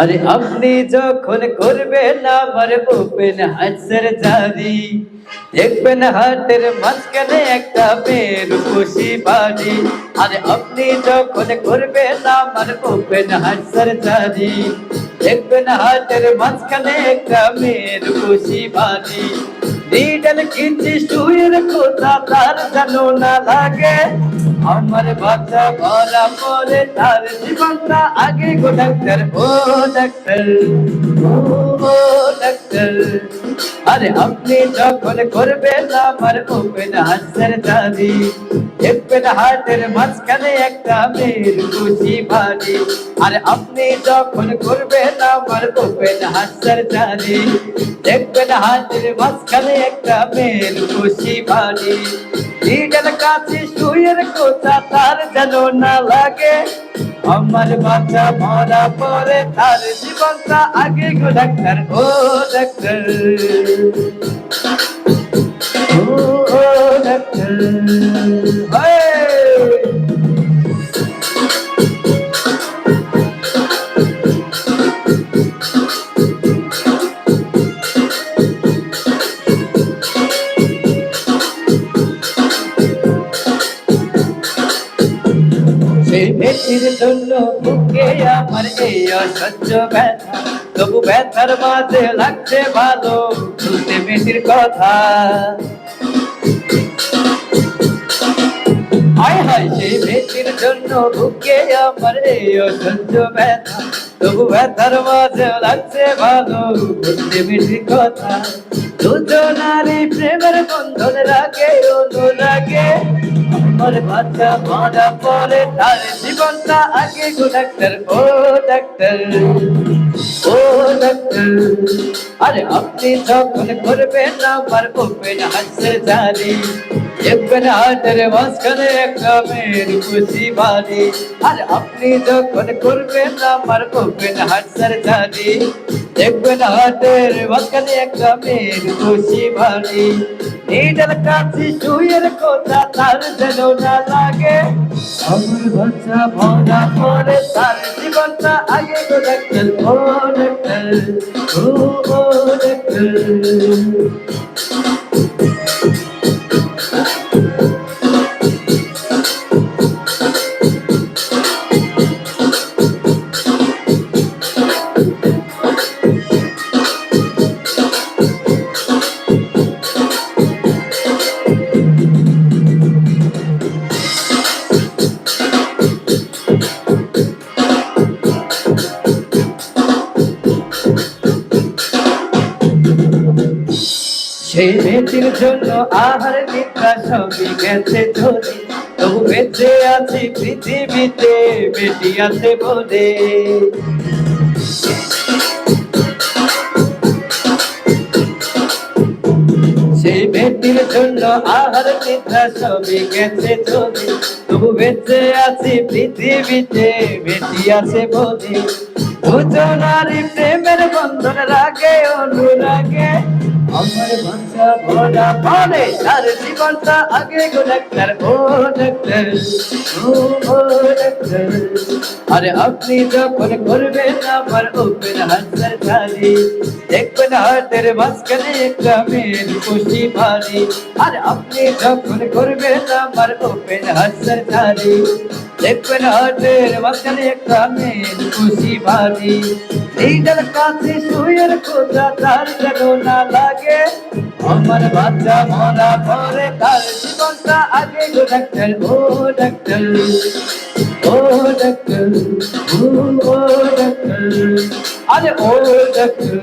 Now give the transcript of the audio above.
আরে আপনি যখন করবেন আমার ওপেন হার্টসের জারি, দেখবেন হাটের মাঝখানে একটা মেয়ের খুশি বাড়ি। আরে আপনি যখন করবেন আমার ওপেন হার্টসের জারি, দেখবেন হাটের মাঝখানে একটা মেয়ের খুশি বাড়ি। নিডল তুই শুয়ের কোথা? তার যেন না লাগে। আমার বাচ্চা ভরা পরে তার জীবনটা আগে গো ডাক্তার, ও ডাক্তার। ও ডাক্তার। আরে আপনি যখন করবেন আমার ওপেন হাসের দাদি দেখবেন হাটের মাঝখানে একটা মেয়ের খুশি বাড়ি আর আপনি যখন করবেন আমার ওপেন হাসের দাদি দেখবেন হাটের মাঝখানে একটা মেয়ের খুশি লিডার কাছে শুয়ের কোথা তার যেন না লাগে আমার বাচ্চা মারা পরে তার জীবনটা আগে গো ডাক্তার ও ডাক্তার। ও ডাক্তার। ব্যক্তির জন্য বুকে আমার এই অসহ্য ব্যথা। তবু ব্যথার মাঝে লাগছে ভালো, শুনতে মেয়েটির কথা। হায় হায় সেই ব্যক্তির জন্য বুকে আমার এই অসহ্য ব্যথা। তবু ব্যথার মাঝে লাগছে ভালো, শুনতে মেয়েটির কথা। দুজনারই প্রেমের বন্ধন রাগে, অনুরাগে। আমার বাচ্চা মারা পরে তার জীবনটা আগে গো ডাক্তার, ও ডাক্তার ও ডাক্তার। আরে আপনি যখন করবেন আমার ওপেন হাসে জারি হাটের মাঝখানে একটা মেয়ের খুশি বাড়ি আর আপনি যখন করবেন আমার হাসের জারি দেখবেন হাটের মাঝখানে একটা মেয়ের খুশি বাড়ি নিডাল কাছে শুয়ের কথা তার যেন না লাগে। আমার বাচ্চা ভরা পরে তার জীবনটা আগে গো ডাক্তার ও ডাক্তার ও ডাক্তার মেয়েটির জন্য আহার নিদ্রা সবই গেছে ধরে। তবু বেঁচে আছি পৃথিবীতে বেটি আছে বলে। সেই মেয়েটির জন্য আহার নিদ্রা সবই গেছে ধরে। তবু বেঁচে আছি পৃথিবীতে বেটি আছে বলে। দুজনারই প্রেমের বন্ধন রাগে, অনুরাগে। আমার বাচ্চা ভরা পরে তার জীবনটা আগে গো ডাক্তার, ও ডাক্তার ও ডাক্তার। আরে আপনি যখন করবেন আমার ওপেন হাতের ধারি দেখবেন হাতের মাঝখানে একটা মেয়ের খুশি ভারী আর আপনি যখন করবেন আমার ওপেন ধারি দেখবেন হাতের মাঝখানে একটা মেয়ের খুশি ভারী এইটার কাছে শুয়ের কোথা তার যেন না লাগে। আমার বাচ্চা মরা পরে তার জীবনটা আগে গো ডাক্তার, ও ডাক্তার। ও ডাক্তার ও ডাক্তার। আরে ও ডাক্তার।